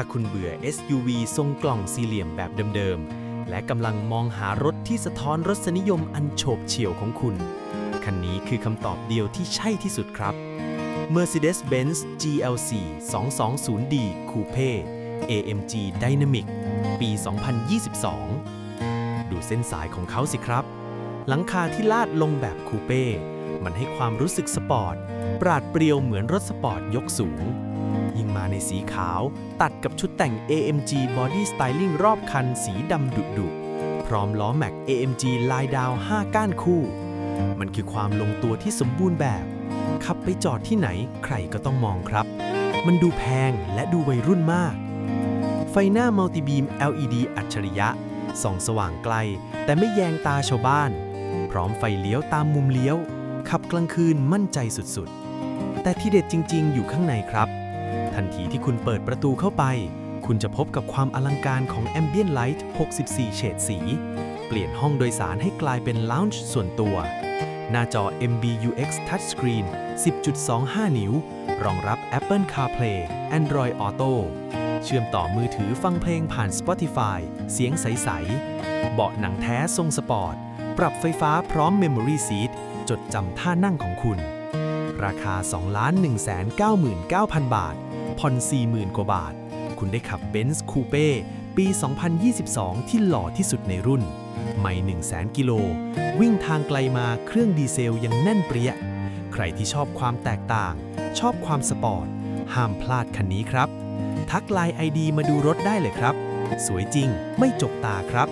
าคุณเบื่อ SUV ทรงกล่องสี่เหลี่ยมแบบเดิมๆ และกำลังมองหารถที่สะท้อนรสนิยมอันโฉบเฉี่ยวของคุณ คันนี้คือคำตอบเดียวที่ใช่ที่สุดครับ Mercedes-Benz GLC 220D Coupe AMG Dynamic ปี 2022 ดูเส้นสายของเขาสิครับ หลังคาที่ลาดลงแบบคูเป้ มันให้ความรู้สึกสปอร์ต ปราดเปรียวเหมือนรถสปอร์ตยกสูง ยิ่งมาในสีขาว ตัดกับชุดแต่ง AMG Body Styling รอบคันสีดำดุดุๆพร้อมล้อแม็ก AMG ลายดาว 5 ก้านคู่ มันคือความลงตัวที่สมบูรณ์แบบ ขับไปจอดที่ไหนใครก็ต้องมองครับ มันดูแพงและดูวัยรุ่นมาก ไฟหน้ามัลติบีม LED อัจฉริยะ ส่องสว่างไกล แต่ไม่แยงตาชาวบ้าน พร้อมไฟเลี้ยวตามมุมเลี้ยว ขับกลางคืนมั่นใจสุดๆ แต่ที่เด็ดจริง ๆ อยู่ข้างในครับ ทันทีที่คุณเปิดประตูเข้าไป คุณจะพบกับความอลังการของ Ambient Light 64 เฉดสี เปลี่ยนห้องโดยสารให้กลายเป็น Lounge ส่วนตัว หน้าจอ MBUX Touchscreen 10.25 นิ้ว รองรับ Apple CarPlay Android Auto เชื่อมต่อมือถือฟังเพลงผ่าน Spotify เสียงใส ๆ เบาะหนังแท้ทรงสปอร์ต ปรับไฟฟ้าพร้อม Memory Seat จดจำท่านั่งของคุณ ราคา 2,199,000 บาท ผ่อน 40,000 กว่าบาท คุณได้ขับ Benz Coupe ปี 2022 ที่หล่อที่สุดในรุ่น ไม่100,000 กิโล วิ่งทางไกลมาเครื่องดีเซลยังแน่นเปรี้ย ใครที่ชอบความแตกต่าง ชอบความสปอร์ต ห้ามพลาดคันนี้ครับ ทักไลน์ไอดีมาดูรถได้เลยครับ สวยจริงไม่จกตาครับ